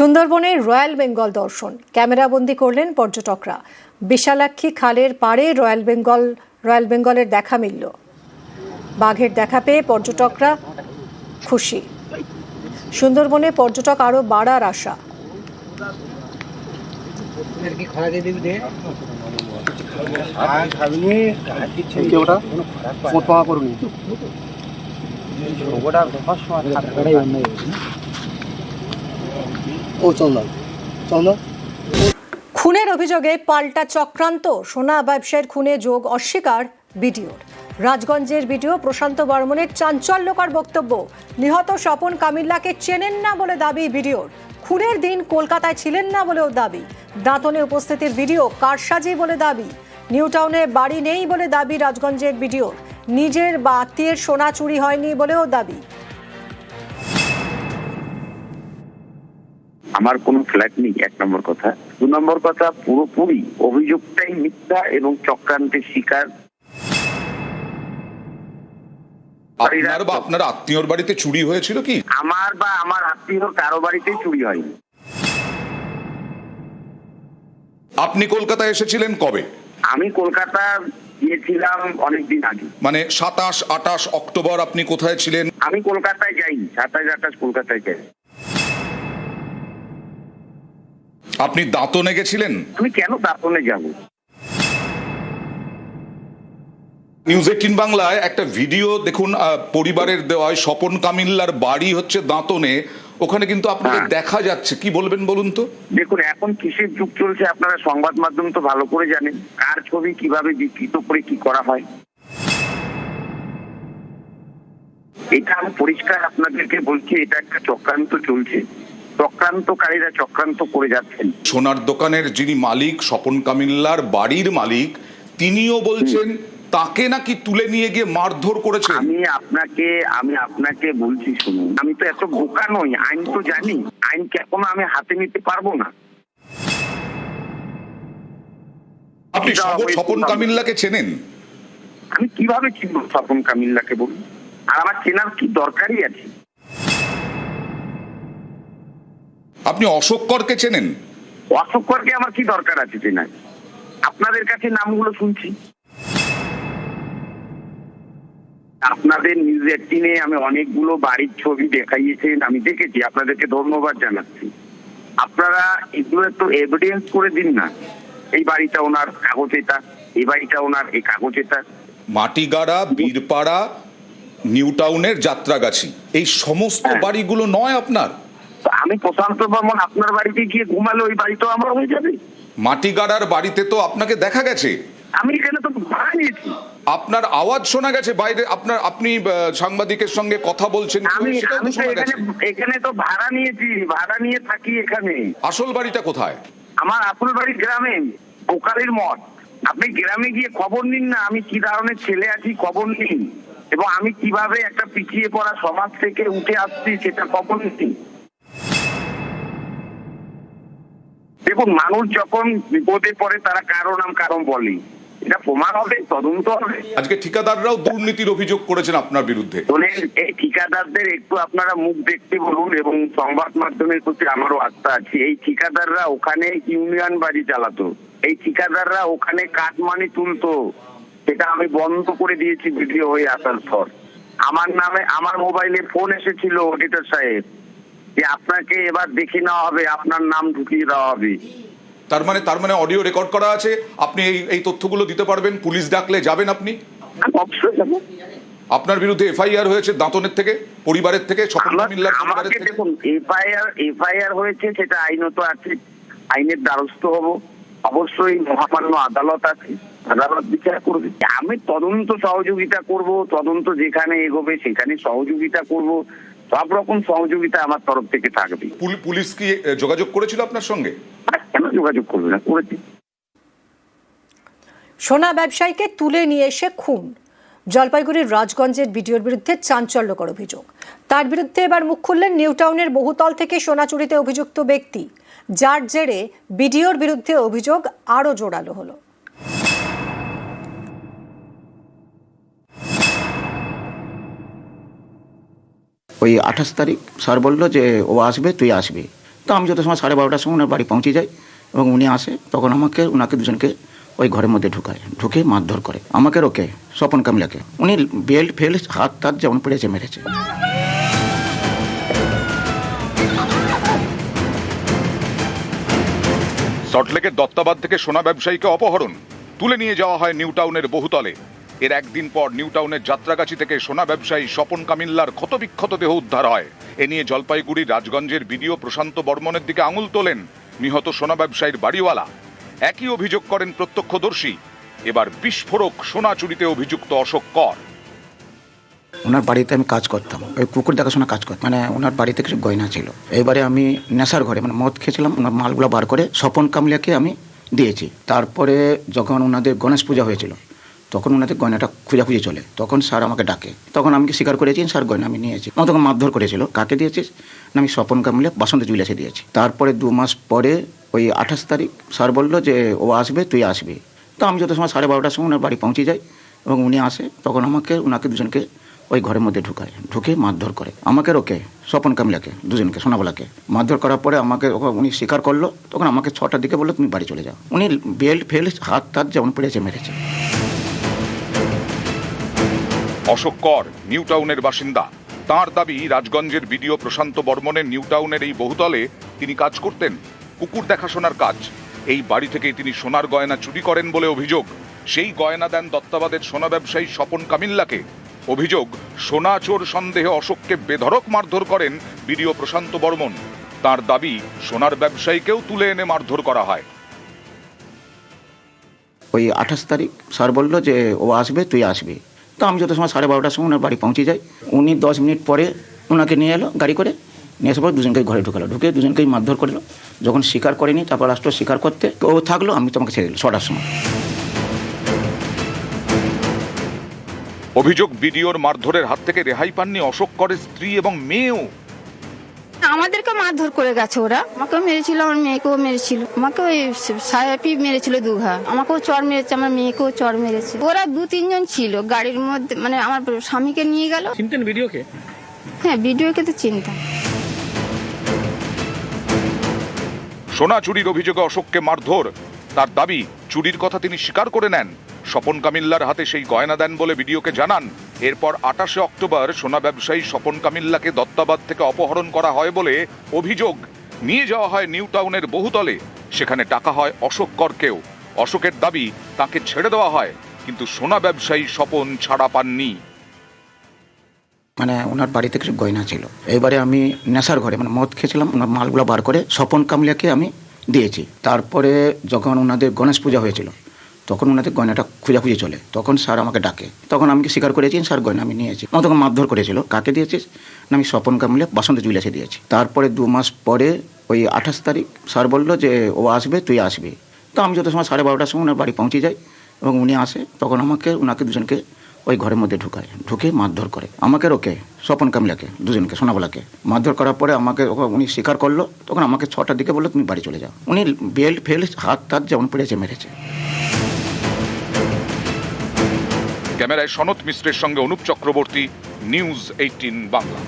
সুন্দরবনের রয়্যাল বেঙ্গল দর্শন। ক্যামেরাবন্দি করলেন পর্যটকরা। বিশালাক্ষী খালের পাড়ে রয়্যাল বেঙ্গল রয়্যাল বেঙ্গলের দেখা মিলল। বাঘের দেখা পেয়ে পর্যটকরা খুশি। সুন্দরবনে পর্যটক আরও বাড়ার আশা। ওটা মোট পাওয়া করুনি ওটা সবসময় খারাপ খুনের অভিযোগে পাল্টা চক্রান্ত। সোনা ব্যবসায়ীর খুনে যোগ অস্বীকার বিডিওর। রাজগঞ্জের বিডিও প্রশান্ত বর্মনের চাঞ্চল্যকর বক্তব্য। নিহত স্বপন কামিল্লাকে চেনেন না বলে দাবি বিডিওর। খুনের দিন কলকাতায় ছিলেন না বলেও দাবি। দাঁতনে উপস্থিতির ভিডিও কারসাজি বলে দাবি। নিউ টাউনে বাড়ি নেই বলে দাবি রাজগঞ্জের বিডিওর। নিজের বা আত্মীয়ের সোনা চুরি হয়নি বলেও দাবি। আমার কোনো ফ্ল্যাট নেই এক নম্বর কথা। দু নম্বর কথা পুরোপুরি অভিযোগটাই মিথ্যা এবং চক্রান্তের শিকার। আপনার বা আপনার আত্মীয়র বাড়িতে চুরি হয়েছিল কি? আমার বা আমার আত্মীয় কারও বাড়িতেই চুরি হয়নি। আপনি কলকাতায় এসেছিলেন কবে? আমি কলকাতা গিয়েছিলাম অনেকদিন আগে। মানে সাতাশ আটাশ অক্টোবর আপনি কোথায় ছিলেন? আমি কলকাতায় যাইনি সাতাশ আঠাশ কলকাতায় যাই আপনি দাঁতনে গেছিলেন? আমি কেন দাঁতনে যাব? নিউজ এইটিন বাংলায় একটা ভিডিও দেখুন পরিবারের দেওয়ায় স্বপন কামিল্লার বাড়ি হচ্ছে দাঁতনে। ওখানে কিন্তু আপনাকে হ্যাঁ। দেখা যাচ্ছে। কি বলবেন বলুন তো? দেখুন এখন কিসের যুগ চলছে আপনারা সংবাদ মাধ্যম তো ভালো করে জানেন। কার ছবি কীভাবে বিকৃত করে কি করা হয়? এটা আমি পরিষ্কার আপনাদেরকে বলছি এটা একটা চক্রান্ত চলছে। চক্রান্তকারীরা চক্রান্ত করে যাচ্ছেন। সোনার দোকানের যিনি মালিক স্বপন কামিল্লার বাড়ির মালিক তিনিও বলছেন তাকে নাকি তুলে নিয়ে গিয়ে মারধর করেছে আমি আপনাকে আমি আপনাকে বলছি শুনুন। আমি তো এত বোকা নই আইন তো জানি। আইনকে এখনও আমি হাতে নিতে পারব না? আপনি স্বপন কামিল্লাকে চেনেন? আমি কীভাবে চিনব স্বপন কামিল্লাকে বলুন? আর আমার চেনার কি দরকারই আছে? আপনি অশোক করকে চেনেন? অশোক করকে আমার কি দরকার আছে চেনার? আপনাদের কাছে নামগুলো শুনছি। আপনাদের নিউজ এইটিনে আমি অনেকগুলো বাড়ির ছবি দেখাইয়েছেন আমি দেখেছি আপনাদেরকে ধন্যবাদ জানাচ্ছি। আপনারা এগুলো একটু এভিডেন্স করে দিন না। এই বাড়িটা ওনার কাগজ এটা এই বাড়িটা ওনার এই কাগজ এটা। মাটিগাড়া বীরপাড়া নিউ টাউনের যাত্রাগাছি এই সমস্ত হ্যাঁ। বাড়িগুলো নয় আপনার? আমি প্রশান্ত বর্মন আপনার বাড়িতে গিয়ে ঘুমালে ওই বাড়িটাও আমার হয়ে যাবে। মাটিগাড়ার বাড়িতে তো আপনাকে দেখা গেছে। আমি এখানে তো ভাড়া নিয়েছি আপনার আওয়াজ শোনা গেছে বাইরে আপনার আপনি সাংবাদিকের সঙ্গে কথা বলছেন আমি এখানে এখানে তো ভাড়া নিয়েছি ভাড়া নিয়ে থাকি এখানে। আসল বাড়িটা কোথায়? আমার আসল বাড়ি গ্রামে বোকারের মঠ। আপনি গ্রামে গিয়ে খবর নিন না আমি কি ধরনের ছেলে আছি খবর নিন। এবং আমি কীভাবে একটা পিছিয়ে পড়া সমাজ থেকে উঠে আসছি সেটা খবর নিন। দেখুন মানুষ যখন বিপদে পড়ে তারা কারও নাম কারণ বলে। এটা প্রমাণ হবে তদন্ত হবে। আজকে ঠিকাদাররাও দুর্নীতির অভিযোগ করেছেন আপনার বিরুদ্ধে। এই ঠিকাদারদের একটু আপনারা মুখ দেখতে বলুন এবং সংবাদ মাধ্যমের প্রতি আমারও আস্থা আছে। এই ঠিকাদাররা ওখানে ইউনিয়ন বাড়ি চালাতো। এই ঠিকাদাররা ওখানে কাটমানি তুলতো। সেটা আমি বন্ধ করে দিয়েছি ভিডিও হয়ে আসার পর। আমার নামে আমার মোবাইলে ফোন এসেছিল অডিটর সাহেব। যে আপনাকে এবার দেখে নেওয়া হবে আপনার নাম ঢুকিয়ে দেওয়া হবে। তার মানে তার মানে অডিও রেকর্ড করা আছে আপনি এই এই তথ্যগুলো দিতে পারবেন পুলিশ ডাকলে যাবেন আপনি? অবশ্যই যাব। আপনার বিরুদ্ধে এফআইআর হয়েছে দাঁতনের থেকে পরিবারের থেকে আমাকে থেকে? দেখুন এফআইআর এফআইআর হয়েছে সেটা আইনত আছে আইনের দ্বারস্থ হব। অবশ্যই মহামান্য আদালত আছে আদালত বিচার করবে। আমি তদন্ত সহযোগিতা করব তদন্ত যেখানে এগোবে সেখানে সহযোগিতা করব। সব রকম সহযোগিতা আমার তরফ থেকে থাকবে। পুলিশ কি যোগাযোগ করেছিল আপনার সঙ্গে? কেন যোগাযোগ করবে না? করেছি। সোনা ব্যবসায়ীকে তুলে নিয়ে এসে খুন। জলপাইগুড়ির রাজগঞ্জের বিডিওর বিরুদ্ধে চাঞ্চল্যকর অভিযোগ। তার বিরুদ্ধে এবার মুখ খুললেন নিউ টাউনের বহুতল থেকে সোনা চুরিতে অভিযুক্ত ব্যক্তি। যার জেরে বিডিওর বিরুদ্ধে অভিযোগ আরও জোরালো হলো। ওই আঠাশ তারিখ স্যার বলল যে, ও আসবে, তুই আসবি। তো আমি যত সময় সাড়ে বারোটার সময় ওনার বাড়ি পৌঁছে যাই এবং উনি আসে, তখন আমাকে ওনাকে দুজনকে ওই ঘরের মধ্যে ঢুকায়, ঢুকে মারধর করে। আমাকে রোকে, স্বপন কামলাকে। উনি বেল্ট ফেল, হাত টাত যেমন পড়েছে মেরেছে। সল্টলেকের দত্তাবাদ থেকে সোনা ব্যবসায়ীকে অপহরণ। তুলে নিয়ে যাওয়া হয় নিউ টাউনের বহুতলে। এর একদিন পর নিউ টাউনের যাত্রাগাছি থেকে সোনা ব্যবসায়ী স্বপন কামিল্লার ক্ষতবিক্ষত দেহ উদ্ধার হয়। এ নিয়ে জলপাইগুড়ি রাজগঞ্জের বিডিও প্রশান্ত বর্মনের দিকে আঙুল তোলেন নিহত সোনা ব্যবসায়ীর বাড়িওয়ালা। একই অভিযোগ করেন প্রত্যক্ষদর্শী। এবার বিস্ফোরক সোনা চুরিতে অভিযুক্ত অশোক কর। ওনার বাড়িতে আমি কাজ করতাম। ওই কুকুর দেখাশোনা কাজ করতাম মানে ওনার বাড়িতে কিছু গয়না ছিল। এবারে আমি নেশার ঘরে মানে মদ খেয়েছিলাম, ওনার মালগুলো বার করে স্বপন কামলিয়াকে আমি দিয়েছি। তারপরে যখন ওনাদের গণেশ পূজা হয়েছিল তখন ওনাদের গয়নাটা খুঁজাখুঁজি চলে। তখন স্যার আমাকে ডাকে। তখন আমি স্বীকার করেছি স্যার, গয়না আমি নিয়েছি আমার তখন মারধর করেছিল। কাকে দিয়েছিস? না, আমি স্বপন কামলিয়া, বাসন্ত জুইলাসে দিয়েছি। তারপরে দু মাস পরে, ওই আঠাশ তারিখ, স্যার বলল যে, ও আসবে, তুই আসবি। তো আমি যত সময় সাড়ে বারোটার সময় ওনার বাড়ি পৌঁছে যাই এবং উনি আসে, তখন আমাকে ওনাকে দুজনকে ওই ঘরের মধ্যে ঢুকায়। ঢুকে মারধর করে। আমাকে রোকে স্বপন কামলাকে দুজনকে, সোনাবলাকে। মারধর করার পরে আমাকে উনি স্বীকার করল। তখন আমাকে ছটার দিকে বলল, তুমি বাড়ি চলে যাও। উনি বেল্ট ফেল্ট হাত টাত যেমন পড়েছে মেরেছে। অশোক কর, নিউ টাউনের বাসিন্দা। তার দাবি, রাজগঞ্জের বিডিও প্রশান্ত বর্মনের নিউ টাউনের এই বহুতলে তিনি কাজ করতেন, কুকুর দেখাশোনার কাজ। এই বাড়ি থেকেই তিনি সোনার গয়না চুরি করেন বলে অভিযোগ। সেই গয়না দেন দত্তাবাদের সোনা ব্যবসায়ী স্বপন কামিল্লাকে। অভিযোগ, সোনা চোর সন্দেহে অশোককে বেধড়ক মারধর করেন বিডিও প্রশান্ত বর্মন। তার দাবি, সোনার ব্যবসায়ীকেও তুলে এনে মারধর করা হয়। ওই আঠাশ তারিখ, স্যার বলল যে ও আসবে, তুই আসবি। তো আমি যত সময় সাড়ে বারোটার সময় ওনার বাড়ি পৌঁছে যাই, উনি দশ মিনিট পরে ওনাকে নিয়ে এলো গাড়ি করে। নিয়ে আসার পর দুজনকে ঘরে ঢুকালো। ঢুকে দুজনকেই মারধর করল যখন স্বীকার করেনি, তারপর রাষ্ট্র স্বীকার করতে। ও থাকল, আমি তোমাকে ছেড়ে দিল ছটার সময়। অভিযোগ, বিডিওর মারধরের হাত থেকে রেহাই পাননি অশোক করে স্ত্রী এবং মেয়েও। আমাদেরকে মারধর করে গেছে ওরা। আমাকেও মেরেছিল আমার মেয়েকেও মেরেছিল। আমাকে ওই সাহেবই মেরেছিল দুঘা। আমাকেও চর মেরেছে আমার মেয়েকেও চর মেরেছে। ওরা দু তিনজন ছিল গাড়ির মধ্যে মানে আমার স্বামীকে নিয়ে গেল। চিনতেন ভিডিওকে? হ্যাঁ ভিডিওকে তো চিন্তা সোনা চুরির অভিযোগে অশোককে মারধর। তার দাবি চুরির কথা তিনি স্বীকার করে নেন। স্বপন কামিল্লার হাতে সেই গয়না দেন বলে ভিডিওকে জানান। এরপর আটাশে অক্টোবর সোনা ব্যবসায়ী স্বপন কামিল্লাকে দত্তাবাদ থেকে অপহরণ করা হয় বলে অভিযোগ। নিয়ে যাওয়া হয় নিউ টাউনের বহুতলে। সেখানে টাকা হয় অশোক করকেও অশোকের দাবি, তাকে ছেড়ে দেওয়া হয়। কিন্তু সোনা ব্যবসায়ী স্বপন ছাড়া পাননি। মানে ওনার বাড়িতে কিছু গয়না ছিল। এবারে আমি নেশার ঘরে মানে মদ খেয়েছিলাম, ওনার মালগুলো বার করে স্বপন কামলিয়াকে আমি দিয়েছি। তারপরে যখন ওনাদের গণেশ পূজা হয়েছিল তখন ওনাদের গয়নাটা খুঁজাখুঁজি চলে। তখন স্যার আমাকে ডাকে। তখন আমি স্বীকার করেছি? স্যার, গয়না আমি নিয়েছি। আমার তখন মারধর করেছিল। কাকে দিয়েছিস না, আমি স্বপন কামলিয়া বাসন্ত জুইলাসে দিয়েছি। তারপরে দু মাস পরে, ওই আঠাশ তারিখ, স্যার বলল যে, ও আসবে, তুই আসবি। তো আমি যত সময় সাড়ে বারোটার সময় ওনার বাড়ি পৌঁছে যাই এবং উনি আসে, তখন আমাকে ওনাকে দুজনকে ওই ঘরের মধ্যে ঢুকায়। ঢুকে মারধর করে। আমাকে রোকে স্বপন কামলাকে দুজনকে, সোনাবলাকে। মারধর করার পরে আমাকে উনি স্বীকার করল। তখন আমাকে ছটার দিকে বলল, তুমি বাড়ি চলে যাও। উনি বেল্ট ফেল্ট হাত টাত যেমন পড়েছে, মেরেছে। ক্যামেরায় সনত মিশ্রের সঙ্গে অনুপ চক্রবর্তী নিউজ এইটিন বাংলা।